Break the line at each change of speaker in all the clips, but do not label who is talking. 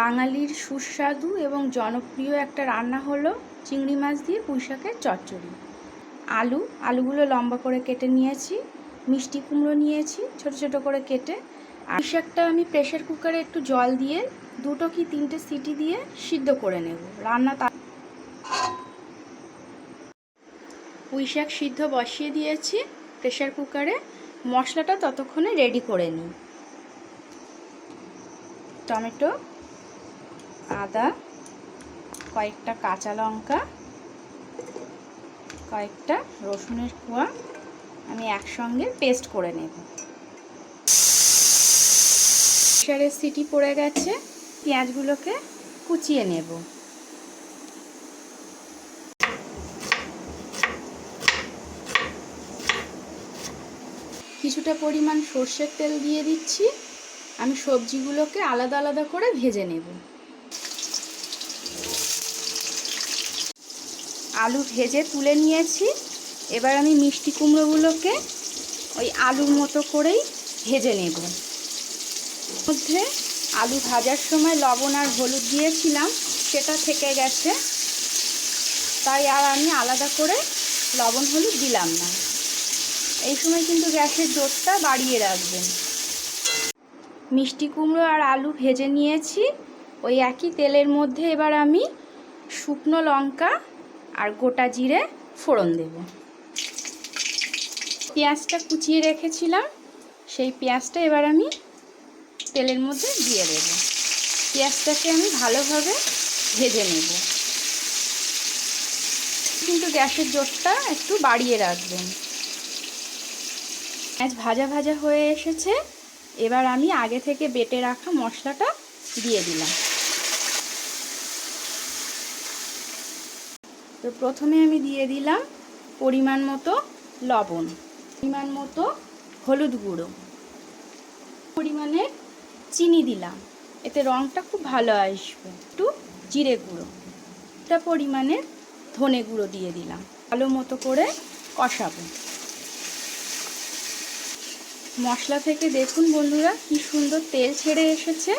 বাঙালির সুস্বাদু এবং জনপ্রিয় একটা রান্না হলো চিংড়ি মাছ দিয়ে পুঁই শাকের চচ্চড়ি। আলু, আলুগুলো লম্বা করে কেটে নিয়েছি, মিষ্টি কুমড়ো নিয়েছি, ছোট ছোট করে কেটে, আর পুঁই শাকটা আমি প্রেশার কুকারে একটু জল দিয়ে দুটো কি তিনটে সিটি দিয়ে সিদ্ধ করে নেব। রান্না তা পুঁই শাক সিদ্ধ বসিয়ে দিয়েছি প্রেশার কুকারে। মশলাটা ততক্ষণে রেডি করে নিই। টমেটো আদা, কয়েকটা কাঁচা লঙ্কা, কয়েকটা রসুনের কোয়া আমি একসঙ্গে পেস্ট করে নেব। প্রেশারের সিটি পড়ে গেছে, পেঁয়াজগুলোকে কুচিয়ে নেব। কিছুটা পরিমাণ সর্ষের তেল দিয়ে দিচ্ছি। আমি সবজিগুলোকে আলাদা আলাদা করে ভেজে নেব। আলু ভেজে তুলে নিয়েছি। এবার আমি মিষ্টি কুমড়োগুলোকে ওই আলুর মতো করেই ভেজে নেব। মধ্যে আলু ভাজার সময় লবণ আর হলুদ দিয়েছিলাম, সেটা থেকে গেছে। তাই আর আমি আলাদা করে লবণ হলুদ দিলাম না। এই সময় কিন্তু গ্যাসের জোরটা বাড়িয়ে রাখবেন। মিষ্টি কুমড়ো আর আলু ভেজে নিয়েছি। ওই একই তেলের মধ্যে এবার আমি শুকনো লঙ্কা আর গোটা জিরে ফোড়ন দেব। পেঁয়াজটা কুচিয়ে রেখেছিলাম, সেই পেঁয়াজটা এবার আমি তেলের মধ্যে দিয়ে দেব। পেঁয়াজটাকে আমি ভালোভাবে ভেজে নেব। কিন্তু গ্যাসের জোরটা একটু বাড়িয়ে রাখবেন। পেঁয়াজ ভাজা ভাজা হয়ে এসেছে, এবার আমি আগে থেকে বেটে রাখা মশলাটা দিয়ে দিলাম। তো প্রথমে আমি দিয়ে দিলাম পরিমাণ মতো লবণ, পরিমাণ মতো হলুদ গুঁড়ো, পরিমাণে চিনি দিলাম। এতে রঙটা খুব ভালো আসবে। একটু জিরে গুঁড়ো, একটা পরিমাণে ধনে গুঁড়ো দিয়ে দিলাম। ভালো মতো করে কষাবো। মশলা থেকে দেখুন বন্ধুরা, কি সুন্দর তেল ছেড়ে এসেছে।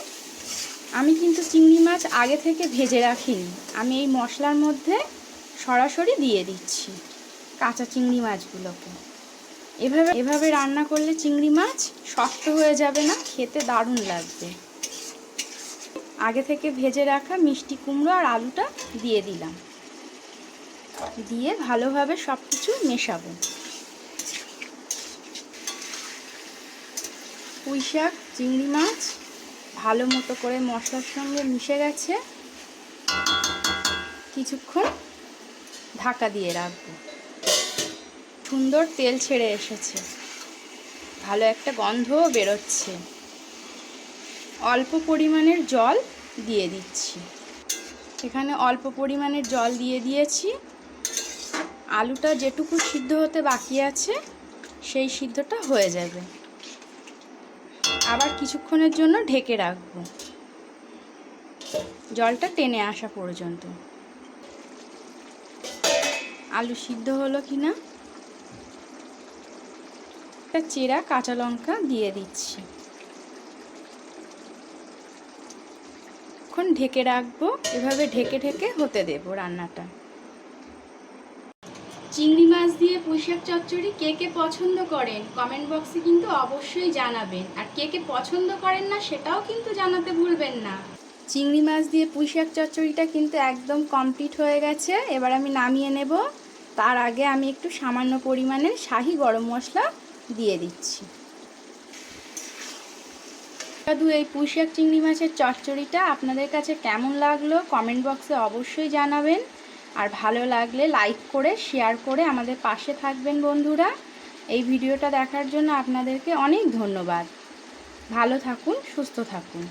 আমি কিন্তু চিংড়ি মাছ আগে থেকে ভেজে রাখিনি। আমি এই মশলার মধ্যে সরাসরি দিয়ে দিচ্ছি কাঁচা চিংড়ি মাছগুলোকে। এভাবে এভাবে রান্না করলে চিংড়ি মাছ শক্ত হয়ে যাবে না, খেতে দারুণ লাগবে। আগে থেকে ভেজে রাখা মিষ্টি কুমড়ো আর আলুটা দিয়ে দিলাম। দিয়ে ভালোভাবে সব কিছু মেশাবো। পুঁই শাক, চিংড়ি মাছ ভালো মতো করে মশলার সঙ্গে মিশে গেছে। কিছুক্ষণ ঢাকা দিয়ে রাখব। সুন্দর তেল ছেড়ে এসেছে। ভালো একটা গন্ধও বেরোচ্ছে। অল্প পরিমাণের জল দিয়ে দিচ্ছি। এখানে অল্প পরিমাণের জল দিয়ে দিয়েছি। আলুটা যেটুকু সিদ্ধ হতে বাকি আছে, সেই সিদ্ধটা হয়ে যাবে। আবার কিছুক্ষণের জন্য ঢেকে রাখব। জলটা টেনে আসা পর্যন্ত। আলু সিদ্ধ হলো কি না একটা চেরা কাঁচা লঙ্কা দিয়ে দিচ্ছি। এখন ঢেকে রাখব। এভাবে ঢেকে ঢেকে হতে দেবো রান্নাটা। চিংড়ি মাছ দিয়ে পুঁইশাক চচ্চড়ি কে কে পছন্দ করেন? কমেন্ট বক্সে কিন্তু অবশ্যই জানাবেন। আর কে কে পছন্দ করেন না সেটাও কিন্তু জানাতে ভুলবেন না। চিংড়ি মাছ দিয়ে পুঁইশাক চচ্চড়িটা কিন্তু একদম কমপ্লিট হয়ে গেছে। এবার আমি নামিয়ে নেব। তার আগে আমি একটু সামান্য পরিমাণে শাহি গরম মশলা দিয়ে দিচ্ছি। দাদু এই পুঁইশাক চিংড়ি মাছের চচ্চড়িটা আপনাদের কাছে কেমন লাগল কমেন্ট বক্সে অবশ্যই জানাবেন। আর ভালো লাগলে লাইক করে, শেয়ার করে আমাদের পাশে থাকবেন বন্ধুরা। এই ভিডিওটা দেখার জন্য আপনাদেরকে অনেক ধন্যবাদ। ভালো থাকুন, সুস্থ থাকুন।